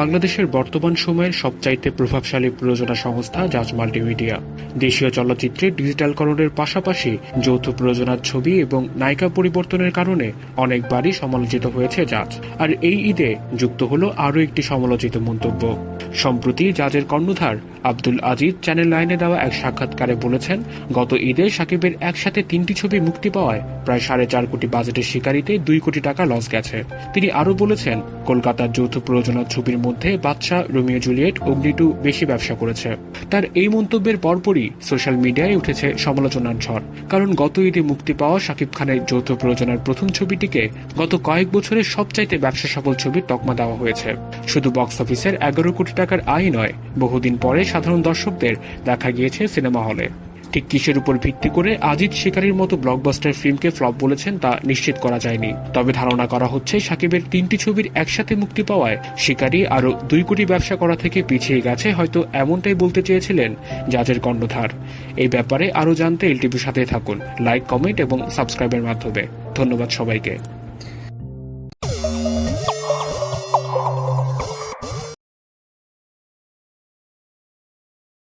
বাংলাদেশের বর্তমান সময়ের সবচাইতে প্রভাবশালী প্রযোজনা সংস্থা জাজ মাল্টিমিডিয়া। দেশীয় চলচ্চিত্রে ডিজিটালকরণের পাশাপাশি যৌথ প্রযোজনার ছবি এবং নায়িকা পরিবর্তনের কারণে অনেকবারই সমালোচিত হয়েছে জাজ। আর এই ঈদে যুক্ত হলো আরও একটি সমালোচিত মন্তব্য। সম্প্রতি জাজের কর্ণধার আব্দুল আজিজ চ্যানেল লাইনে দেওয়া এক সাক্ষাৎকারে বলেছেন, গত ঈদে সাকিবের একসাথে তিনটি ছবি মুক্তি পাওয়ায় প্রায় সাড়ে চার কোটি বাজেটের শিকারিতে দুই কোটি টাকা লস গেছে। তিনি আরও বলেছেন, কলকাতার যৌথ প্রযোজনার ছবির মধ্যে বাদশাহ, রোমিও জুলিয়েট, অগ্নিটু বেশি ব্যবসা করেছে। তার এই মন্তব্যের পরপরই সোশ্যাল মিডিয়ায় উঠেছে সমালোচনার ঝড়। কারণ গত ঈদে মুক্তি পাওয়া শাকিব খানের যৌথ প্রযোজনার প্রথম ছবিটিকে গত কয়েক বছরের সবচাইতে ব্যবসা সফল ছবির তকমা দেওয়া হয়েছে। শুধু বক্স অফিসের এগারো কোটি টাকার আয় নয়, বহুদিন পরে সাধারণ দর্শকদের দেখা গিয়েছে সিনেমা হলে। ঠিক কিসের উপর ভিত্তি করে আজিজ শিকারীর মতো ব্লকবাস্টার ফিল্মকে ফ্লপ বলেছেন তা নিশ্চিত করা যায়নি। তবে ধারণা করা হচ্ছে সাকিবের তিনটি ছবির একসাথে মুক্তি পাওয়ায় শিকারী আরও দুই কোটি ব্যবসা করা থেকে পিছিয়ে গেছে, হয়তো এমনটাই বলতে চেয়েছিলেন জাজের কর্ণধার। এই ব্যাপারে আরও জানতে এলটিভির সাথে থাকুন। লাইক, কমেন্ট এবং সাবস্ক্রাইবের মাধ্যমে। ধন্যবাদ সবাইকে।